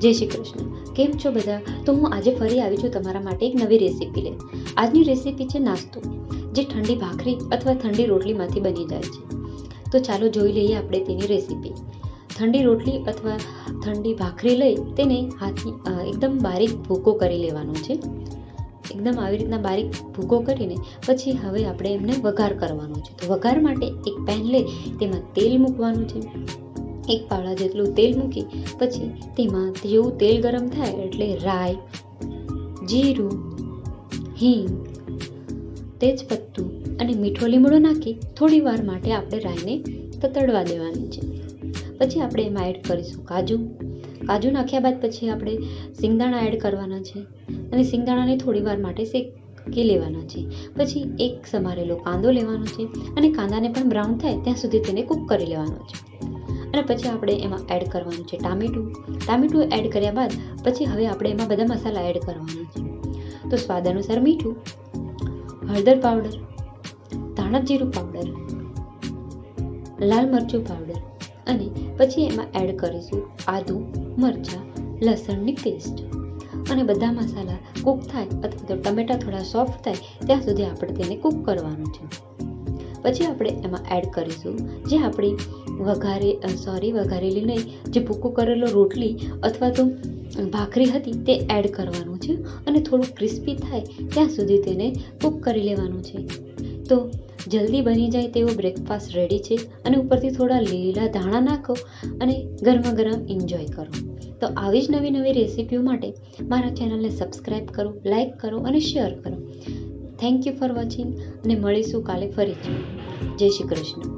જય શ્રી કૃષ્ણ. કેમ છો બધા? તો હું આજે ફરી આવી છું તમારા માટે એક નવી રેસીપી લઈ આજની રેસીપી છે નાસ્તો, જે ઠંડી ભાખરી અથવા ઠંડી રોટલીમાંથી બની જાય છે. તો ચાલો જોઈ લઈએ આપણે તેની રેસીપી ઠંડી રોટલી અથવા ઠંડી ભાખરી લઈ તેને હાથની એકદમ બારીક ભૂકો કરી લેવાનો છે. એકદમ આવી રીતના બારીક ભૂકો કરીને પછી હવે આપણે એમને વઘાર કરવાનો છે. તો વઘાર માટે એક પેન લઈ તેમાં તેલ મૂકવાનું છે. એક પાળા જેટલું તેલ મૂકી પછી તેમાં જેવું તેલ ગરમ થાય એટલે રાઈ, જીરું, હિંગ, તેજપત્તું અને મીઠો લીમડો નાખી થોડી વાર માટે આપણે રાઈને તતડવા દેવાની છે. પછી આપણે એમાં એડ કરીશું કાજુ. કાજુ નાખ્યા બાદ પછી આપણે સિંગદાણા એડ કરવાના છે અને સિંગદાણાને થોડી વાર માટે શેકી લેવાના છે. પછી એક સમારેલો કાંદો લેવાનો છે અને કાંદાને પણ બ્રાઉન થાય ત્યાં સુધી તેને કૂક કરી લેવાનો છે. અને પછી આપણે એમાં એડ કરવાનું છે ટામેટું. ટામેટું એડ કર્યા બાદ પછી હવે આપણે એમાં બધા મસાલા એડ કરવાના છે. તો સ્વાદ અનુસાર મીઠું, હળદર પાવડર ધાણા જીરું પાવડર લાલ મરચું પાવડર અને પછી એમાં એડ કરીશું આદુ, મરચાં, લસણની પેસ્ટ અને બધા મસાલા કૂક થાય અથવા તો ટમેટાં થોડા સોફ્ટ થાય ત્યાં સુધી આપણે તેને કૂક કરવાનું છે. પછી આપણે એમાં એડ કરીશું જે આપણી વઘારે સોરી વઘારેલી નહીં, જે ભૂકો કરેલો રોટલી અથવા તો ભાખરી હતી તે એડ કરવાનું છે અને થોડું ક્રિસ્પી થાય ત્યાં સુધી તેને કૂક કરી લેવાનું છે. તો જલ્દી બની જાય તેવો બ્રેકફાસ્ટ રેડી છે અને ઉપરથી થોડા લીલા ધાણા નાખો અને ગરમા ગરમ એન્જોય કરો. તો આવી જ નવી નવી રેસીપીઓ માટે મારા ચેનલને સબસ્ક્રાઈબ કરો લાઈક કરો અને શેર કરો. થેન્ક યુ ફોર વોચિંગ અને મળીશું કાલે ફરીથી જય શ્રી કૃષ્ણ.